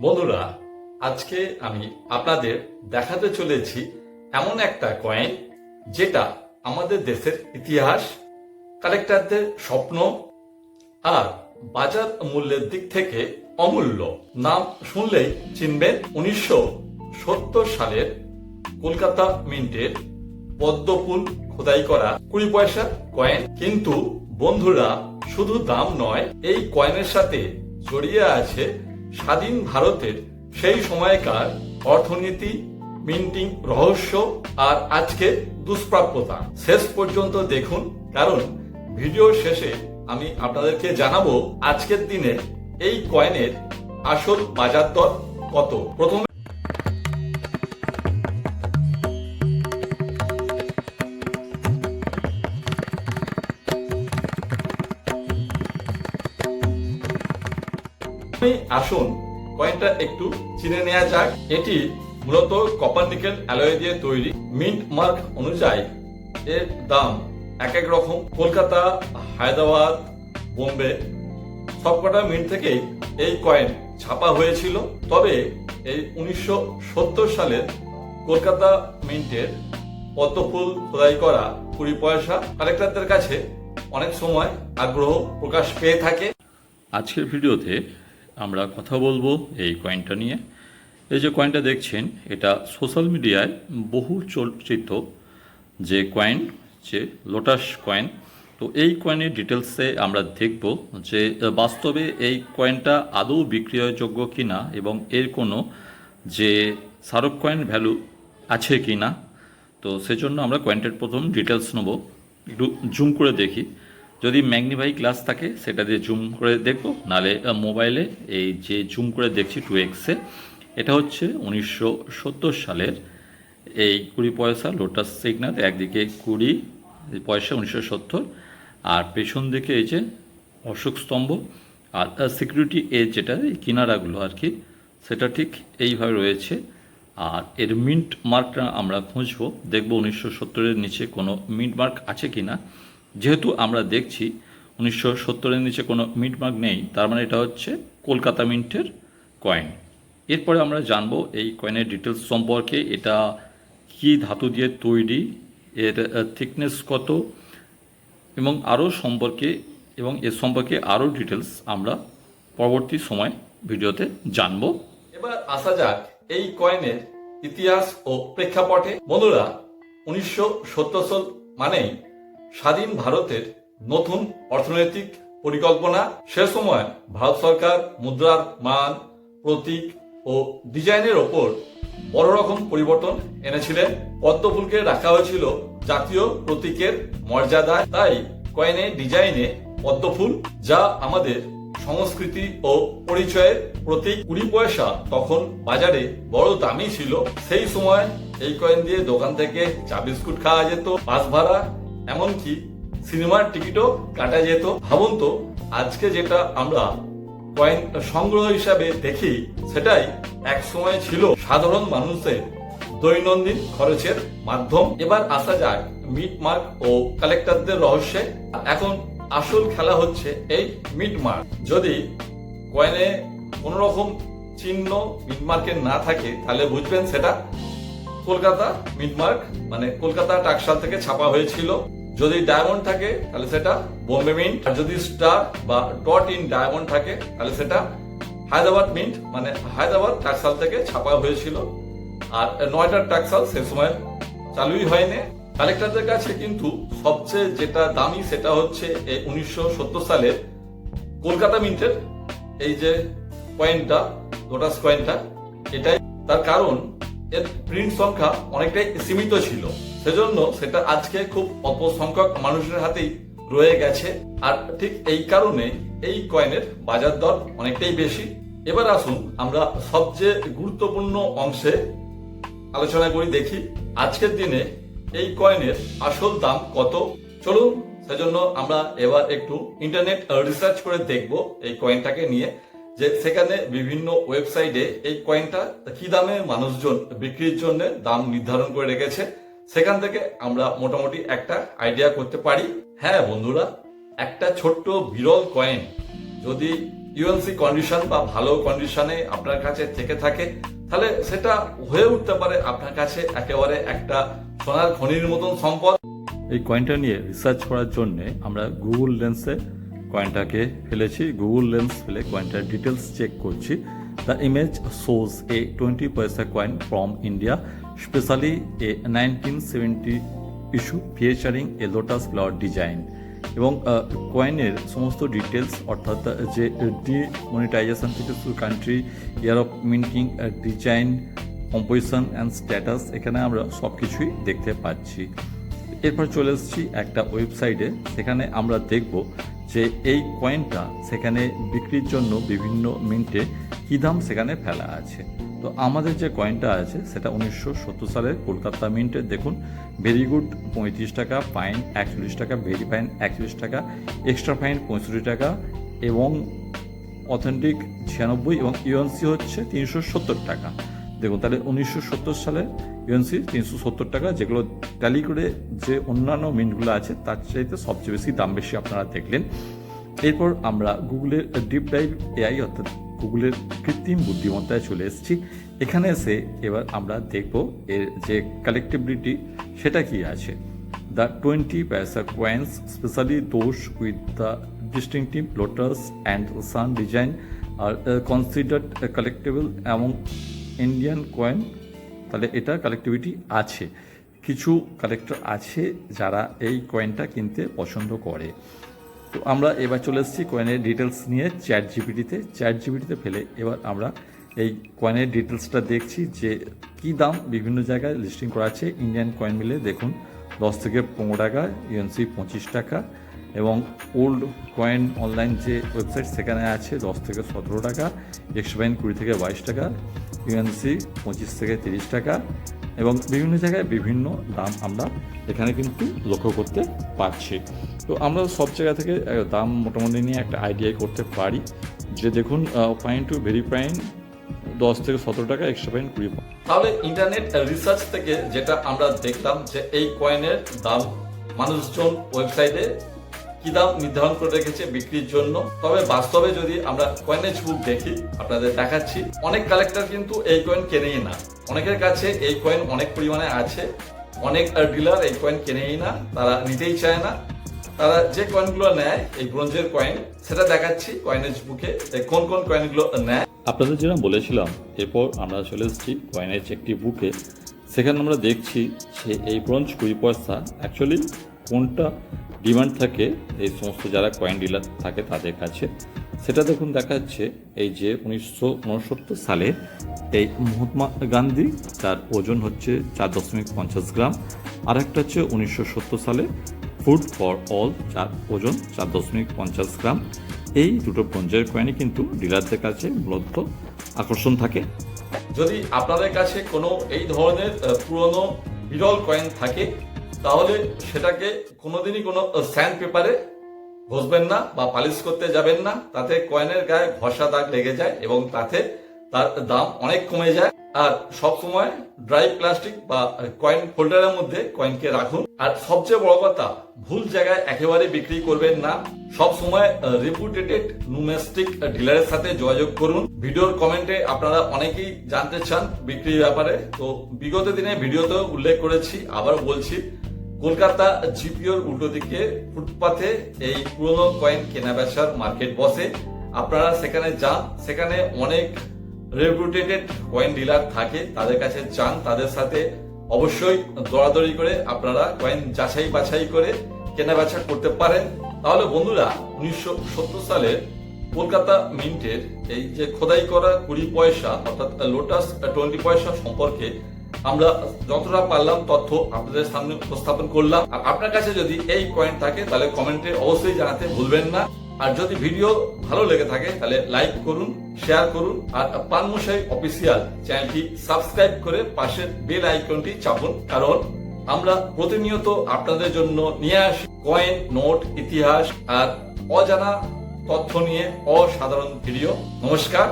বন্ধুরা, আজকে আমি আপনাদের দেখাতে চলেছি এমন একটা কয়েন যেটা আমাদের দেশের ইতিহাস কালেক্টরদের স্বপ্ন আর বাজার মূল্যের দিক থেকে অমূল্য নাম শুনলেই চিনবেন উনিশশো সত্তর সালের কলকাতা মিন্টের পদ্মফুল খোদাই করা কুড়ি পয়সা কয়েন কিন্তু বন্ধুরা, শুধু দাম নয়, এই কয়েনের সাথে জড়িয়ে আছে স্বাধীন ভারতের সেই সময়কার অর্থনীতি, মিন্টিং, রহস্য আর আজকে দুষ্প্রাপ্যতা। শেষ পর্যন্ত দেখুন, কারণ ভিডিও শেষে আমি আপনাদেরকে জানাব আজকের দিনে এই কয়েনের আসল বাজার দর কত। প্রথমে আসুন, কয়েনটা একটু চিনে নেওয়া যাক। এটি মূলত কপার নিকেল অ্যালয় দিয়ে তৈরি। মিন্ট মার্ক অনুযায়ী এর দাম এক এক রকম। কলকাতা, হায়দ্রাবাদ, বোম্বে, সবকটা মিন্ট থেকেই এই কয়েন ছাপা হয়েছিল। তবে এই উনিশশো সত্তর সালের কলকাতা মিন্টের পদ্মফুল খোদাই করা কুড়ি পয়সা কালেক্টরদের কাছে অনেক সময় আগ্রহ প্রকাশ পেয়ে থাকে। আজকের ভিডিওতে আমরা কথা বলব এই কয়েনটা নিয়ে। এই যে কয়েনটা দেখছেন, এটা সোশ্যাল মিডিয়ায় বহু চর্চিত যে কয়েন যে লোটাস কয়েন তো এই কয়েনের ডিটেলসে আমরা দেখব যে বাস্তবে এই কয়েনটা আদৌ বিক্রয়যোগ্য কিনা এবং এর কোনো যে স্মারক কয়েন ভ্যালু আছে কি না তো সেজন্য আমরা কয়েনটার প্রথম ডিটেলস নেব। একটু জুম করে দেখি। যদি ম্যাগনিফাই গ্লাস থাকে সেটা দিয়ে জুম করে দেখব। আহ, মোবাইলে এই যে জুম করে দেখছি টু এক্সে এটা হচ্ছে উনিশশো সত্তর সালের এই কুড়ি পয়সা লোটাস সিগনাল একদিকে কুড়ি পয়সা উনিশশো সত্তর আর পেছন দিকে এই যে অশোক স্তম্ভ আর সিকিউরিটি এজ যেটা এই কিনারাগুলো আর কি সেটা ঠিক এইভাবে রয়েছে। আর এর মিন্ট মার্কটা আমরা খুঁজবো দেখব উনিশশো সত্তরের নিচে কোনো মিন্ট মার্ক আছে কি না যেহেতু আমরা দেখছি উনিশশো সত্তরের নিচে কোনো মিন্ট মার্ক নেই, তার মানে এটা হচ্ছে কলকাতা মিন্টের কয়েন। এরপরে আমরা জানব এই কয়েনের ডিটেলস সম্পর্কে, এটা কি ধাতু দিয়ে তৈরি, এর থিকনেস কত, এবং আরও সম্পর্কে, এবং এর সম্পর্কে আরও ডিটেলস আমরা পরবর্তী সময় ভিডিওতে জানব। এবার আসা যাক এই কয়েনের ইতিহাস ও প্রেক্ষাপটে। বন্ধুরা, উনিশশো সত্তর সাল মানেই স্বাধীন ভারতের নতুন অর্থনৈতিক পরিকল্পনা। সে সময় ভারত সরকার মুদ্রার মান, প্রতীক ও ডিজাইনের ওপর বড় রকম পরিবর্তন এনেছিলেন পদ্মফুলকে রাখা হয়েছিল জাতীয় প্রতীকের মর্যাদায়। তাই কয়েনের ডিজাইনে পদ্মফুল যা আমাদের সংস্কৃতি ও পরিচয়ের প্রতীক। কুড়ি পয়সা তখন বাজারে বড় দামি ছিল। সেই সময় এই কয়েন দিয়ে দোকান থেকে চা বিস্কুট খাওয়া যেত। বাস ভাড়া এমনকি সিনেমার টিকিটও কাটা যেত। ভাবুন তো, আজকে যেটা আমরা কয়েন সংগ্রহ হিসাবে দেখি, সেটাই এক সময় ছিল সাধারণ মানুষের দৈনন্দিন খরচের মাধ্যম। এবার আসা যাক মিট মার্ক ও কালেক্টরদের রহস্যে। এখন আসল খেলা হচ্ছে এই মিট মার্ক। যদি কয়েনে কোন রকম চিহ্ন মিট মার্কের না থাকে, তাহলে বুঝবেন সেটা কলকাতা মিডমার্ক মানে কলকাতা টাকশাল থেকে ছাপা হয়েছিল। যদি ডায়মন্ড থাকে, তাহলে সেটা বোম্বে মিন্ট আর যদি স্টার বা ডট ইন ডায়মন্ড থাকে, তাহলে সেটা হায়দ্রাবাদ মিন্ট মানে হায়দ্রাবাদ টাকশাল থেকে ছাপা হয়েছিল। আর নয়টার টাকসাল সে সময় চালুই হয়নি। কালেক্টরদের কাছে কিন্তু সবচেয়ে যেটা দামি সেটা হচ্ছে এই উনিশশো সালের কলকাতা মিন্টের এই যে কয়েনটা লোটাস কয়েনটা এটাই তার কারণ, এর প্রিন্ট সংখ্যা অনেকটাই সীমিত ছিল। সেজন্য সেটা আজকে খুব অল্প সংখ্যক মানুষের হাতেই রয়ে গেছে। আর ঠিক এই কারণে এই কয়েনের বাজার দর অনেকটাই বেশি। এবার আসুন আমরা সবচেয়ে গুরুত্বপূর্ণ অংশে আলোচনা করি, দেখি আজকের দিনে এই কয়েনের আসল দাম কত। চলুন সেজন্য আমরা এবার একটু ইন্টারনেট রিসার্চ করে দেখব এই কয়েনটাকে নিয়ে যে সেখানে বিভিন্ন ওয়েবসাইটে এই কয়েনটা কি দামে মানুষজন বিক্রির জন্য দাম নির্ধারণ করে রেখেছে। সেখান থেকে আমরা মোটামুটি একটা আইডিয়া করতে পারি। হ্যাঁ বন্ধুরা, একটা ছোট্ট বিরল কয়েন যদি ইউএনসি কন্ডিশন বা ভালো কন্ডিশনে আপনার কাছে থেকে থাকে, তাহলে সেটা হয়ে উঠতে পারে আপনার কাছে একেবারে একটা সোনার খনির মতন সম্পদ। এই কয়েনটা নিয়ে রিসার্চ করার জন্য আমরা গুগল লেন্সে কয়েনটাকে ফেলেছি। গুগল লেন্স ফেলে কয়েনটার ডিটেলস চেক করছি। Image shows a twenty paisa coin from India specially a nineteen seventy issue featuring a lotus flower design এবং কয়েনের সমস্ত ডিটেলস অর্থাৎ যে ডিমনিটাইজেশন থেকে শুরু country year of minting design composition and status এখানে আমরা সব কিছুই দেখতে পাচ্ছি। এরপর চলে এসেছি একটা ওয়েবসাইটে সেখানে আমরা দেখব যে এই কয়েনটা সেখানে বিক্রির জন্য বিভিন্ন মিন্টে কী দাম সেখানে ফেলা আছে। তো আমাদের যে কয়েনটা আছে, সেটা উনিশশো সত্তর কলকাতা মিন্টের দেখুন ভেরি গুড পঁয়ত্রিশ টাকা ফাইন একচল্লিশ টাকা ভেরি ফাইন একচল্লিশ টাকা এক্সট্রা ফাইন পঁয়ষট্টি টাকা এবং অথেন্টিক ছিয়ানব্বই এবং ইউএনসি হচ্ছে তিনশো সত্তর টাকা। দেখুন তাহলে উনিশশো সত্তর সালে ইউএনসি তিনশো সত্তর টাকা যেগুলো ট্যালি করে যে অন্যান্য মিন্টগুলো আছে তার চাইতে সবচেয়ে বেশি দাম বেশি আপনারা দেখলেন। এরপর আমরা গুগলের ডিপ ডাইভ এআই অর্থাৎ গুগলের কৃত্রিম বুদ্ধিমত্তায় চলে এসেছি। এখানে এসে এবার আমরা দেখব এর যে কালেক্টিবিলিটি সেটা কি আছে। The 20 paisa coins, specially those with the distinctive lotus and sun design, are uh, considered a collectible among Indian coin তাহলে এটা কালেক্টিভিটি আছে। কিছু কালেক্টর আছে যারা এই কয়েনটা কিনতে পছন্দ করে। তো আমরা এবার চলে এসেছি কয়েনের ডিটেলস নিয়ে চ্যাট জিপিটিতে চ্যাট জিপিটিতে ফেলে এবার আমরা এই কয়েনের ডিটেলসটা দেখছি যে কি দাম বিভিন্ন জায়গায় লিস্টিং করা আছে। ইন্ডিয়ান কয়েন মিলে দেখুন, দশ থেকে পনেরো টাকা ইউএনসি পঁচিশ টাকা এবং ওল্ড কয়েন অনলাইন যে ওয়েবসাইট সেখানে আছে দশ থেকে সতেরো টাকা এক্সপ্রাইন কুড়ি থেকে বাইশ টাকা ইউএনসি পঁচিশ থেকে তিরিশ টাকা এবং বিভিন্ন জায়গায় বিভিন্ন দাম আমরা এখানে কিন্তু লক্ষ্য করতে পারছি। তো আমরা সব জায়গা থেকে দাম মোটামুটি নিয়ে একটা আইডিয়া করতে পারি যে দেখুন ফাইন টু ভেরি ফাইন দশ থেকে সতেরো টাকা এক্সট্রা ফাইন কুড়ি তাহলে ইন্টারনেট রিসার্চ থেকে যেটা আমরা দেখলাম যে এই কয়েনের দাম মানুষজন ওয়েবসাইটে কি দাম নির্ধারণ করে রেখেছে বিক্রির জন্য? তবে বাস্তবে যদি আমরা কয়েনেজ বুক দেখি, আপনাদের দেখাচ্ছি, অনেক কালেক্টর কিন্তু এই কয়েন কেনেই না। অনেকের কাছে এই কয়েন অনেক পরিমাণে আছে, অনেক ডিলার এই কয়েন কেনেই না, তারা নিতেই চায় না। তারা যে কয়েনগুলো নেয়, এই ব্রোঞ্জের কয়েন সেটা দেখাচ্ছি কয়েনেজ বুকে কোন কোন কয়েনগুলো নেয়। আপনাদের যেরকম বলেছিলাম, এরপর আমরা চলে এসেছি কয়েনেজ একটি বুকে সেখানে আমরা দেখছি যে এই ব্রঞ্জ কুড়ি পয়সা অ্যাকচুয়ালি কোনটা ডিমান্ড থাকে, এই সমস্ত যারা কয়েন ডিলার থাকে তাদের কাছে। সেটা দেখুন দেখাচ্ছে এই যে উনিশশো উনসত্তর সালে এই মহাত্মা গান্ধী, তার ওজন হচ্ছে চার দশমিক পঞ্চাশ গ্রাম। আর একটা হচ্ছে উনিশশো সত্তর সালে ফুড ফর অল চার ওজন চার দশমিক পঞ্চাশ গ্রাম। এই দুটো ব্রোঞ্জের কয়েনই কিন্তু ডিলারদের কাছে মূলত আকর্ষণ থাকে। যদি আপনাদের কাছে কোনো এই ধরনের পুরনো বিরল কয়েন থাকে তাহলে সেটাকে কোনোদিনই কোনো স্যান্ড পেপারে ঘষবেন না বা পালিশ করতে যাবেন না। তাতে কয়েনের গায়ে ঘষা দাগ লেগে যায় এবং তাতে তার দাম অনেক কমে যায়। আর সব সময় ড্রাই প্লাস্টিক বা কয়েন হোল্ডারের মধ্যে কয়েনকে রাখুন। আর সবচেয়ে বড় কথা, ভুল জায়গায় একেবারে বিক্রি করবেন না। সব সময় রেপুটেটেড নুমেস্টিক ডিলারের সাথে যোগাযোগ করুন। ভিডিওর কমেন্টে আপনারা অনেকেই জানতে চান বিক্রির ব্যাপারে। তো বিগত দিনে ভিডিওতেও উল্লেখ করেছি আবার বলছি কলকাতা জিপিওর উল্টো দিকে ফুটপাথে এই পুরনো কয়েন কেনা বেচার মার্কেট বসে। আপনারা সেখানে যান, সেখানে অনেক রেপুটেটেড কয়েন ডিলার থাকে, তাদের কাছে যান, তাদের সাথে অবশ্যই দরাদরি করে আপনারা কয়েন যাচাই বাছাই করে কেনা বেচা করতে পারেন। তাহলে বন্ধুরা, উনিশশো সত্তর সালের কলকাতা মিন্টের এই যে খোদাই করা কুড়ি পয়সা, অর্থাৎ লোটাস টোয়েন্টি পয়সা সম্পর্কে আমরা যতটা পারলাম তথ্য আপনাদের সামনে উপস্থাপন করলাম। আর আপনার কাছে যদি এই কয়েন থাকে, তাহলে কমেন্টে অবশ্যই জানাতে ভুলবেন না। আর যদি ভিডিও ভালো লেগে থাকে, তাহলে লাইক করুন শেয়ার করুন। আর পানমশাই অফিসিয়াল চ্যানেলটি সাবস্ক্রাইব করে পাশের বেল আইকনটি চাপুন। কারণ আমরা প্রতিনিয়ত আপনাদের জন্য নিয়ে আসি কয়েন নোট ইতিহাস আর অজানা তথ্য নিয়ে অসাধারণ ভিডিও নমস্কার।